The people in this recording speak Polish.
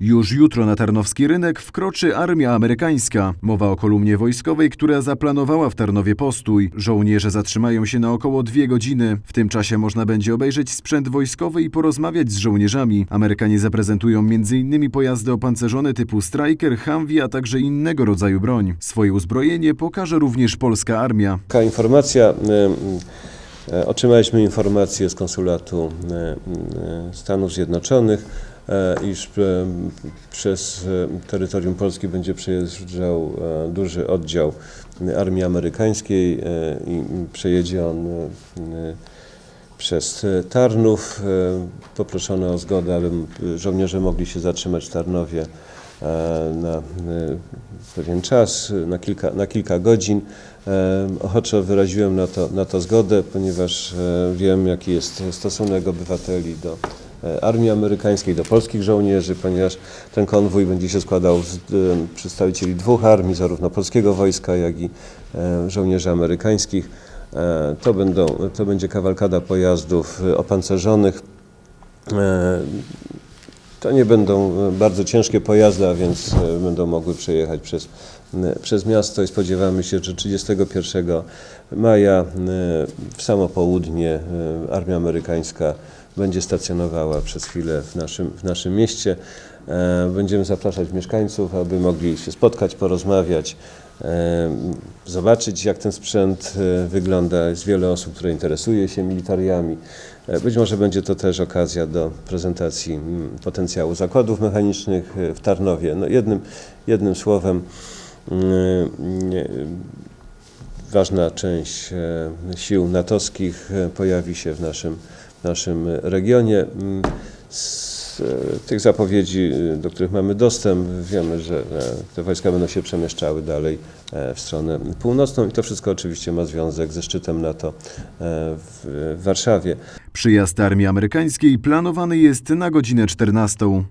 Już jutro na tarnowski rynek wkroczy armia amerykańska. Mowa o kolumnie wojskowej, która zaplanowała w Tarnowie postój. Żołnierze zatrzymają się na około dwie godziny. W tym czasie można będzie obejrzeć sprzęt wojskowy i porozmawiać z żołnierzami. Amerykanie zaprezentują m.in. pojazdy opancerzone typu Striker, Humvee, a także innego rodzaju broń. Swoje uzbrojenie pokaże również polska armia. Taka informacja, e, e, otrzymaliśmy informację z konsulatu e, Stanów Zjednoczonych, iż e, przez e, terytorium Polski będzie przejeżdżał e, duży oddział armii amerykańskiej e, i przejedzie on e, e, przez e, Tarnów. E, Poproszono o zgodę, aby żołnierze mogli się zatrzymać w Tarnowie e, na e, pewien czas, e, na kilka, na kilka godzin. E, Ochoczo wyraziłem na to, na to zgodę, ponieważ e, wiem, jaki jest stosunek obywateli do e, armii amerykańskiej, do polskich żołnierzy, ponieważ ten konwój będzie się składał z e, przedstawicieli dwóch armii, zarówno polskiego wojska, jak i e, żołnierzy amerykańskich. E, To, będą, to będzie kawalkada pojazdów e, opancerzonych. E, To nie będą e, bardzo ciężkie pojazdy, a więc e, będą mogły przejechać przez, e, przez miasto i spodziewamy się, że 31 maja e, w samo południe e, armia amerykańska będzie stacjonowała przez chwilę w naszym, w naszym mieście. E, Będziemy zapraszać mieszkańców, aby mogli się spotkać, porozmawiać, zobaczyć jak ten sprzęt wygląda. Jest wiele osób, które interesuje się militariami. Być może będzie to też okazja do prezentacji mm, potencjału zakładów mechanicznych w Tarnowie. No jednym, jednym słowem, ważna część e, sił natowskich e, pojawi się w naszym, naszym regionie. Mm, Z e, tych zapowiedzi, do których mamy dostęp, wiemy, że te wojska będą się przemieszczały dalej w stronę północną i to wszystko oczywiście ma związek ze szczytem NATO w Warszawie. Przyjazd armii amerykańskiej planowany jest na godzinę 14.